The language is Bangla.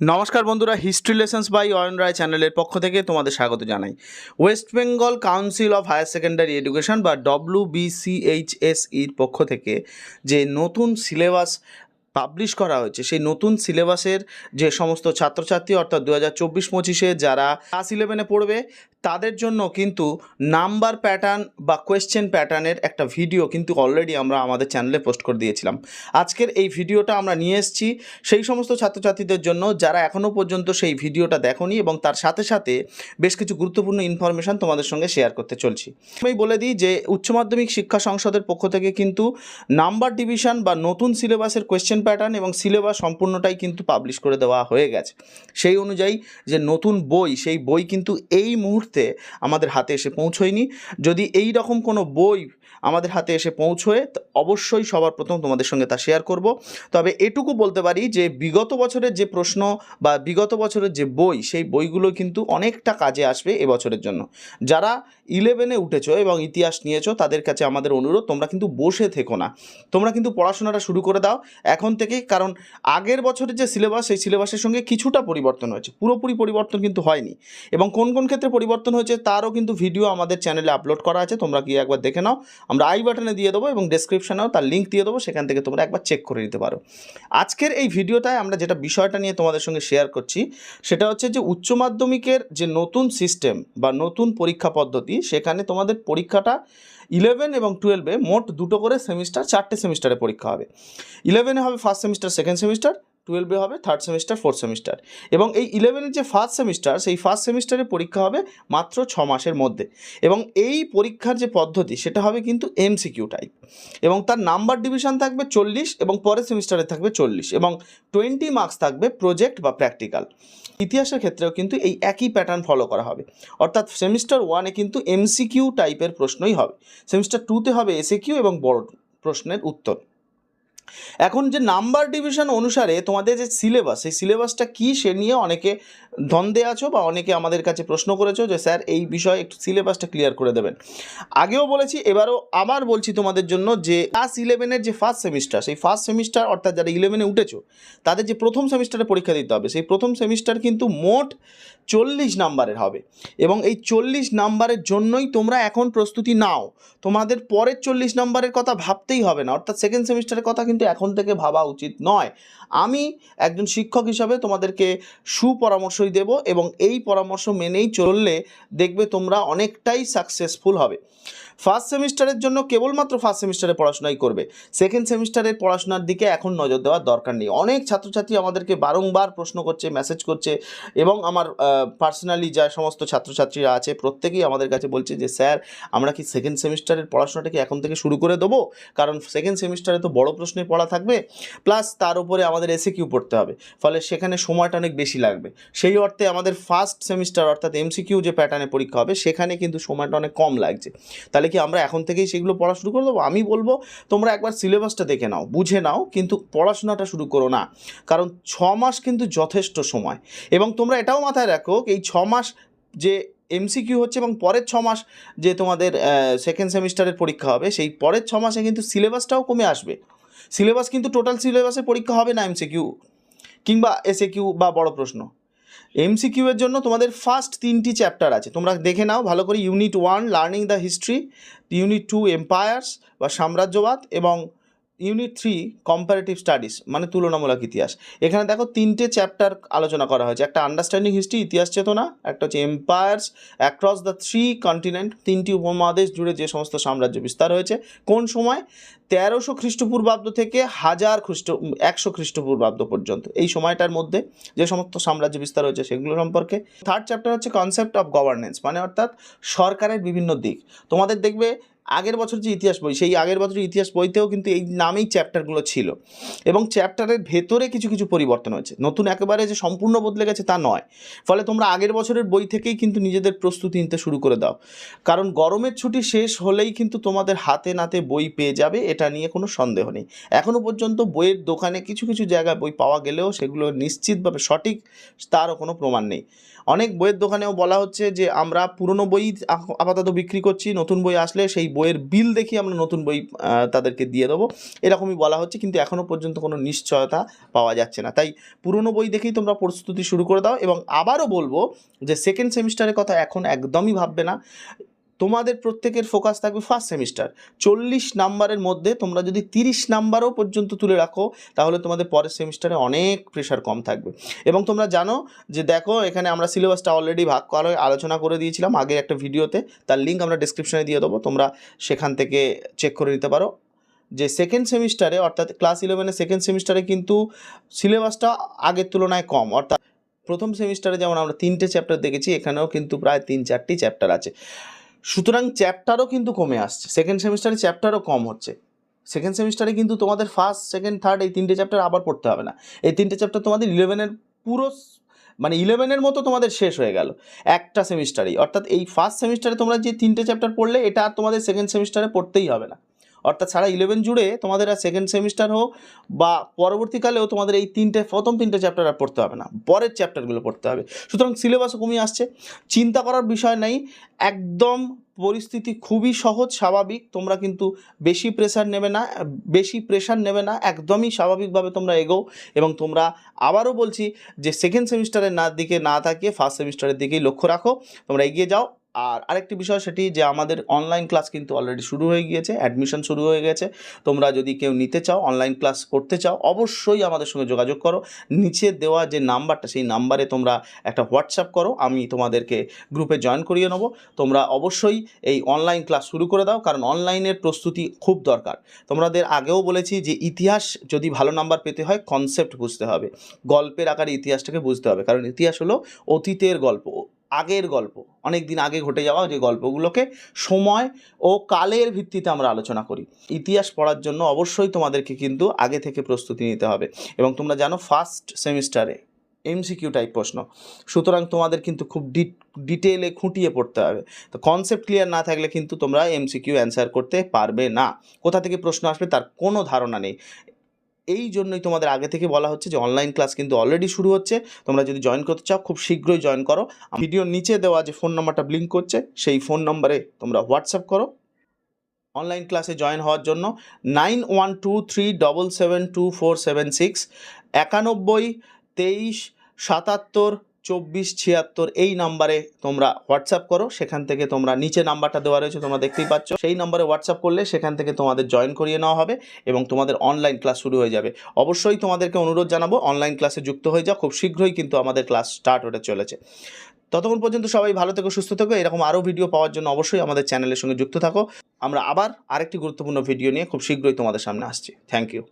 নমস্কার বন্ধুরা history lessons by Ayan Roy চ্যানেলের পক্ষ থেকে তোমাদের স্বাগত জানাই। West Bengal Council of Higher Secondary Education বা ডব্লিউ বিসিএইচএসইর পক্ষ থেকে যে নতুন সিলেবাস পাবলিশ করা হয়েছে। সেই নতুন সিলেবাসের যে সমস্ত ছাত্রছাত্রী, অর্থাৎ দু হাজার চব্বিশ পঁচিশে যারা ক্লাস ইলেভেনে পড়বে, তাদের জন্য কিন্তু নাম্বার প্যাটার্ন বা কোয়েশ্চেন প্যাটার্নের একটা ভিডিও কিন্তু অলরেডি আমরা আমাদের চ্যানেলে পোস্ট করে দিয়েছিলাম। আজকের এই ভিডিওটা আমরা নিয়ে এসেছি সেই সমস্ত ছাত্রছাত্রীদের জন্য যারা এখনও পর্যন্ত সেই ভিডিওটা দেখোনি এবং তার সাথে সাথে বেশ কিছু গুরুত্বপূর্ণ ইনফরমেশন তোমাদের সঙ্গে শেয়ার করতে চলছি। আমি বলে দিই যে উচ্চ মাধ্যমিক শিক্ষা সংসদের পক্ষ থেকে কিন্তু নাম্বার ডিভিশন বা নতুন সিলেবাসের কোয়েশ্চেন প্যাটার্ন এবং সিলেবাস সম্পূর্ণটাই কিন্তু পাবলিশ করে দেওয়া হয়ে গেছে। সেই অনুযায়ী যে নতুন বই, সেই বই কিন্তু এই মুহূর্তে আমাদের হাতে এসে পৌঁছয়নি। যদি এই রকম কোনো বই আমাদের হাতে এসে পৌঁছয় অবশ্যই সবার প্রথম তোমাদের সঙ্গে তা শেয়ার করব। তবে এটুকু বলতে পারি যে বিগত বছরের যে প্রশ্ন বা বিগত বছরের যে বই, সেই বইগুলো কিন্তু অনেকটা কাজে আসবে এবছরের জন্য। যারা ইলেভেনে উঠেছো এবং ইতিহাস নিয়েছো, তাদের কাছে আমাদের অনুরোধ, তোমরা কিন্তু বসে থেকো না। তোমরা কিন্তু পড়াশোনাটা শুরু করে দাও। এখন থেকেই, কারণ আগের বছরের যে সিলেবাস সেই সিলেবাসের সঙ্গে কিছুটা পরিবর্তন হয়েছে। পুরোপুরি পরিবর্তন কিন্তু হয়নি। এবং কোন কোন ক্ষেত্রে পরিবর্তন হয়েছে, তারও কিন্তু ভিডিও আমাদের চ্যানেলে আপলোড করা আছে। তোমরা গিয়ে একবার দেখে নাও। আমরা আই বাটনে দিয়ে দেবো এবং ডেসক্রিপশনেও তার লিঙ্ক দিয়ে দেবো। সেখান থেকে তোমরা একবার চেক করে নিতে পারো। আজকের এই ভিডিওটায় আমরা যেটা বিষয়টা নিয়ে তোমাদের সঙ্গে শেয়ার করছি, সেটা হচ্ছে যে উচ্চ মাধ্যমিকের যে নতুন সিস্টেম বা নতুন পরীক্ষা পদ্ধতি, সেখানে তোমাদের পরীক্ষাটা ইলেভেন এবং টুয়েলভে মোট দুটো করে সেমিস্টার, চারটে সেমিস্টারে পরীক্ষা হবে। ইলেভেনে হবে ফার্স্ট সেমিস্টার সেকেন্ড সেমিস্টার টুয়েলভে হবে থার্ড সেমিস্টার ফোর্থ সেমিস্টার এবং এই ইলেভেনের যে ফার্স্ট সেমিস্টার সেই ফার্স্ট সেমিস্টারে পরীক্ষা হবে মাত্র ছ মাসের মধ্যে। এবং এই পরীক্ষার যে পদ্ধতি, সেটা হবে কিন্তু এমসিকিউ টাইপ এবং তার নাম্বার ডিভিশন থাকবে চল্লিশ এবং পরের সেমিস্টারে থাকবে চল্লিশ। এবং টোয়েন্টি মার্কস থাকবে প্রজেক্ট বা প্র্যাকটিক্যাল ইতিহাসের ক্ষেত্রেও কিন্তু এই একই প্যাটার্ন ফলো করা হবে। অর্থাৎ সেমিস্টার ওয়ানে কিন্তু এমসিকিউ টাইপের প্রশ্নই হবে। সেমিস্টার টুতে হবে এসএকিউ এবং বড় প্রশ্নের উত্তর। এখন যে নাম্বার ডিভিশন অনুসারে তোমাদের যে সিলেবাস সেই সিলেবাসটা কী সে নিয়ে অনেকে দ্বন্দ্বে আছো বা অনেকে আমাদের কাছে প্রশ্ন করেছ যে, স্যার, এই বিষয়ে একটু সিলেবাসটা ক্লিয়ার করে দেবেন। আগেও বলেছি, এবারও আবার বলছি তোমাদের জন্য যে ক্লাস ইলেভেনের যে ফার্স্ট সেমিস্টার সেই ফার্স্ট সেমিস্টার অর্থাৎ যারা ইলেভেনে উঠেছো, তাদের যে প্রথম সেমিস্টারে পরীক্ষা দিতে হবে, সেই প্রথম সেমিস্টার কিন্তু মোট চল্লিশ নাম্বারের হবে। এবং এই চল্লিশ নাম্বারের জন্যই তোমরা এখন প্রস্তুতি নাও। তোমাদের পরের চল্লিশ নাম্বারের কথা ভাবতেই হবে না, অর্থাৎ সেকেন্ড সেমিস্টারের কথা কিন্তু এখন থেকে ভাবা উচিত নয়। আমি একজন শিক্ষক হিসাবে তোমাদেরকে সুপরামর্শই দেব এবং এই পরামর্শ মেনেই চললে দেখবে তোমরা অনেকটাই সাকসেসফুল হবে। ফার্স্ট সেমিস্টারের জন্য কেবলমাত্র ফার্স্ট সেমিস্টারে পড়াশোনাই করবে। সেকেন্ড সেমিস্টারের পড়াশোনার দিকে এখন নজর দেওয়ার দরকার নেই। অনেক ছাত্রছাত্রী আমাদেরকে বারংবার প্রশ্ন করছে মেসেজ করছে এবং আমার পার্সোনালি যা সমস্ত ছাত্রছাত্রীরা আছে, প্রত্যেকেই আমাদের কাছে বলছে যে, স্যার, আমরা কি সেকেন্ড সেমিস্টারের পড়াশোনাটাকে এখন থেকে শুরু করে দেবো? কারণ সেকেন্ড সেমিস্টারে তো বড় প্রশ্নের পড়া থাকবে প্লাস তার উপরে আমাদের এসে কিউ পড়তে হবে। ফলে সেখানে সময়টা অনেক বেশি লাগবে। সেই অর্থে আমাদের ফার্স্ট সেমিস্টার অর্থাৎ এমসিকিউ যে প্যাটার্নে পরীক্ষা হবে, সেখানে কিন্তু সময়টা অনেক কম লাগছে। তাহলে কি আমরা এখন থেকেই সেগুলো পড়া শুরু করে দেবো? আমি বলব, তোমরা একবার সিলেবাসটা দেখে নাও, বুঝে নাও, কিন্তু পড়াশোনাটা শুরু করো না। কারণ ছ মাস কিন্তু যথেষ্ট সময়। এবং তোমরা এটাও মাথায় রাখো, এই ছ মাস যে এমসিকিউ হচ্ছে এবং পরের ছ মাস যে তোমাদের সেকেন্ড সেমিস্টারের পরীক্ষা হবে, সেই পরের ছ মাসে কিন্তু সিলেবাসটাও কমে আসবে। সিলেবাস কিন্তু টোটাল সিলেবাসে পরীক্ষা হবে না এমসিকিউ কিংবা এসএ কিউ বা বড় প্রশ্ন। এমসিকিউ এর জন্য তোমাদের ফার্স্ট তিনটি চ্যাপ্টার আছে। তোমরা দেখে নাও, ভালো করে। Unit one learning the history unit two empires বা সাম্রাজ্যবাদ এবং ইউনিট থ্রি কম্পারেটিভ স্টাডিজ মানে তুলনামূলক ইতিহাস। এখানে দেখো তিনটে চ্যাপ্টার আলোচনা করা হয়েছে। একটা আন্ডারস্ট্যান্ডিং হিস্ট্রি ইতিহাস চেতনা, একটা হচ্ছে empires across the three continent তিনটি উপমহাদেশ জুড়ে যে সমস্ত সাম্রাজ্য বিস্তার হয়েছে, কোন সময়? তেরোশো খ্রিস্টপূর্বাব্দ থেকে হাজার খ্রিস্ট, একশো খ্রিস্টপূর্বাব্দ পর্যন্ত। এই সময়টার মধ্যে যে সমস্ত সাম্রাজ্য বিস্তার হয়েছে সেগুলো সম্পর্কে থার্ড চ্যাপ্টার হচ্ছে কনসেপ্ট অফ গভর্নেন্স মানে অর্থাৎ সরকারের বিভিন্ন দিক। তোমাদের দেখবে আগের বছর যে ইতিহাস বই, সেই আগের বছরের ইতিহাস বইতেও কিন্তু এই নামেই চ্যাপ্টারগুলো ছিল। এবং চ্যাপ্টারের ভেতরে কিছু কিছু পরিবর্তন হয়েছে। নতুন একেবারে যে সম্পূর্ণ বদলে গেছে তা নয়। ফলে তোমরা আগের বছরের বই থেকেই কিন্তু নিজেদের প্রস্তুতি নিতে শুরু করে দাও। কারণ গরমের ছুটি শেষ হলেই কিন্তু তোমাদের হাতে নাতে বই পেয়ে যাবে এটা নিয়ে কোনো সন্দেহ নেই। এখনও পর্যন্ত বইয়ের দোকানে কিছু কিছু জায়গায় বই পাওয়া গেলেও সেগুলো নিশ্চিতভাবে সঠিক, তারও কোনো প্রমাণ নেই। অনেক বইয়ের দোকানেও বলা হচ্ছে যে, আমরা পুরনো বই আপাতত বিক্রি করছি, নতুন বই আসলে সেই বইয়ের বিল দেখি আমরা নতুন বই তাদেরকে দিয়ে দেবো। এরকমই বলা হচ্ছে, কিন্তু এখনও পর্যন্ত কোনো নিশ্চয়তা পাওয়া যাচ্ছে না। তাই পুরনো বই দেখেই তোমরা প্রস্তুতি শুরু করে দাও। এবং আবারও বলব যে সেকেন্ড সেমিস্টারের কথা এখন একদমই ভাববে না। তোমাদের প্রত্যেকের ফোকাস থাকবে ফার্স্ট সেমিস্টার চল্লিশ নাম্বারের মধ্যে তোমরা যদি তিরিশ নাম্বারও পর্যন্ত তুলে রাখো, তাহলে তোমাদের পরের সেমিস্টারে অনেক প্রেশার কম থাকবে। এবং তোমরা জানো যে দেখো, এখানে আমরা সিলেবাসটা অলরেডি ভাগ করা আলোচনা করে দিয়েছিলাম আগে একটা ভিডিওতে। তার লিঙ্ক আমরা ডিসক্রিপশনে দিয়ে দেবো। তোমরা সেখান থেকে চেক করে নিতে পারো। যে সেকেন্ড সেমিস্টারে অর্থাৎ ক্লাস ইলেভেনের সেকেন্ড সেমিস্টারে কিন্তু সিলেবাসটা আগের তুলনায় কম। অর্থাৎ প্রথম সেমিস্টারে যেমন আমরা তিনটে চ্যাপ্টার দেখেছি, এখানেও কিন্তু প্রায় তিন চারটি চ্যাপ্টার আছে। সুতরাং চ্যাপ্টারও কিন্তু কমে আসছে সেকেন্ড সেমিস্টারে চ্যাপ্টারও কম হচ্ছে। সেকেন্ড সেমিস্টারে কিন্তু তোমাদের ফার্স্ট সেকেন্ড থার্ড এই তিনটে চ্যাপ্টার আবার পড়তে হবে না। এই তিনটে চ্যাপ্টার তোমাদের ইলেভেনের পুরো মানে ইলেভেনের মতো তোমাদের শেষ হয়ে গেল, একটা সেমিস্টারেই অর্থাৎ এই ফার্স্ট সেমিস্টারে তোমরা যে তিনটে চ্যাপ্টার পড়লে, এটা আর তোমাদের সেকেন্ড সেমিস্টারে পড়তেই হবে না। অর্থাৎ সারা ইলেভেন জুড়ে তোমাদের আর সেকেন্ড সেমিস্টার হোক বা পরবর্তীকালেও তোমাদের এই তিনটে, প্রথম তিনটে চ্যাপ্টার আর পড়তে হবে না, পরের চ্যাপ্টারগুলো পড়তে হবে। সুতরাং সিলেবাসও কমিয়ে আসছে। চিন্তা করার বিষয় নেই, একদম পরিস্থিতি খুবই সহজ, স্বাভাবিক, তোমরা কিন্তু বেশি প্রেশার নেবে না, বেশি প্রেশার নেবে না, একদমই স্বাভাবিকভাবে তোমরা এগো এবং তোমরা আবারও বলছি যে সেকেন্ড সেমিস্টারের না দিকে না তাকিয়ে ফার্স্ট সেমিস্টারের দিকেই লক্ষ্য রাখো, তোমরা এগিয়ে যাও। আর আরেকটি বিষয় সেটি যে আমাদের অনলাইন ক্লাস কিন্তু অলরেডি শুরু হয়ে গিয়েছে অ্যাডমিশন শুরু হয়ে গেছে। তোমরা যদি কেউ নিতে চাও অনলাইন ক্লাস করতে চাও, অবশ্যই আমাদের সঙ্গে যোগাযোগ করো। নিচে দেওয়া যে নাম্বারটা, সেই নাম্বারে তোমরা একটা হোয়াটসঅ্যাপ করো, আমি তোমাদেরকে গ্রুপে জয়েন করিয়ে নেব। তোমরা অবশ্যই এই অনলাইন ক্লাস শুরু করে দাও, কারণ অনলাইনের প্রস্তুতি খুব দরকার। তোমাদের আগেও বলেছি যে ইতিহাস যদি ভালো নাম্বার পেতে হয় কনসেপ্ট বুঝতে হবে। গল্পের আকারে ইতিহাসটাকে বুঝতে হবে, কারণ ইতিহাস হলো অতীতের গল্প। আগের গল্প। অনেক দিন আগে ঘটে যাওয়া যে গল্পগুলোকে সময় ও কালের ভিত্তিতে আমরা আলোচনা করি। ইতিহাস পড়ার জন্য অবশ্যই তোমাদেরকে কিন্তু আগে থেকে প্রস্তুতি নিতে হবে। এবং তোমরা জানো ফার্স্ট সেমিস্টারে এমসিকিউ টাইপ প্রশ্ন। সুতরাং তোমাদের কিন্তু খুব ডিটেলে খুঁটিয়ে পড়তে হবে। তো কনসেপ্ট ক্লিয়ার না থাকলে কিন্তু তোমরা এমসিকিউ অ্যান্সার করতে পারবে না। কোথা থেকে প্রশ্ন আসবে তার কোনো ধারণা নেই। এই জন্যই তোমাদের আগে থেকে বলা হচ্ছে যে অনলাইন ক্লাস কিন্তু অলরেডি শুরু হচ্ছে। তোমরা যদি জয়েন করতে চাও, খুব শীঘ্রই জয়েন করো। ভিডিওর নিচে দেওয়া যে ফোন নাম্বারটা ব্লিঙ্ক করছে, সেই ফোন নম্বরে তোমরা হোয়াটসঅ্যাপ করো। অনলাইন ক্লাসে জয়েন হওয়ার জন্য nine one two three double seven two four seven six একানব্বই, তেইশ, সাতাত্তর চব্বিশ ছিয়াত্তর এই নাম্বারে তোমরা হোয়াটসঅ্যাপ করো, সেখান থেকে তোমরা নিচে নাম্বারটা দেওয়া রয়েছে, তোমরা দেখতেই পাচ্ছ। সেই নাম্বারে হোয়াটসঅ্যাপ করলে সেখান থেকে তোমাদের জয়েন করিয়ে নেওয়া হবে এবং তোমাদের অনলাইন ক্লাস শুরু হয়ে যাবে। অবশ্যই তোমাদেরকে অনুরোধ জানাব, অনলাইন ক্লাসে যুক্ত হয়ে যাও, খুব শীঘ্রই কিন্তু আমাদের ক্লাস স্টার্ট হতে চলেছে। ততক্ষণ পর্যন্ত সবাই ভালো থেকো, সুস্থ থেকো, এরকম আরও ভিডিও পাওয়ার জন্য অবশ্যই আমাদের চ্যানেলের সঙ্গে যুক্ত থাকো। আমরা আবার আরেকটি গুরুত্বপূর্ণ ভিডিও নিয়ে খুব শীঘ্রই তোমাদের সামনে আসছি। Thank you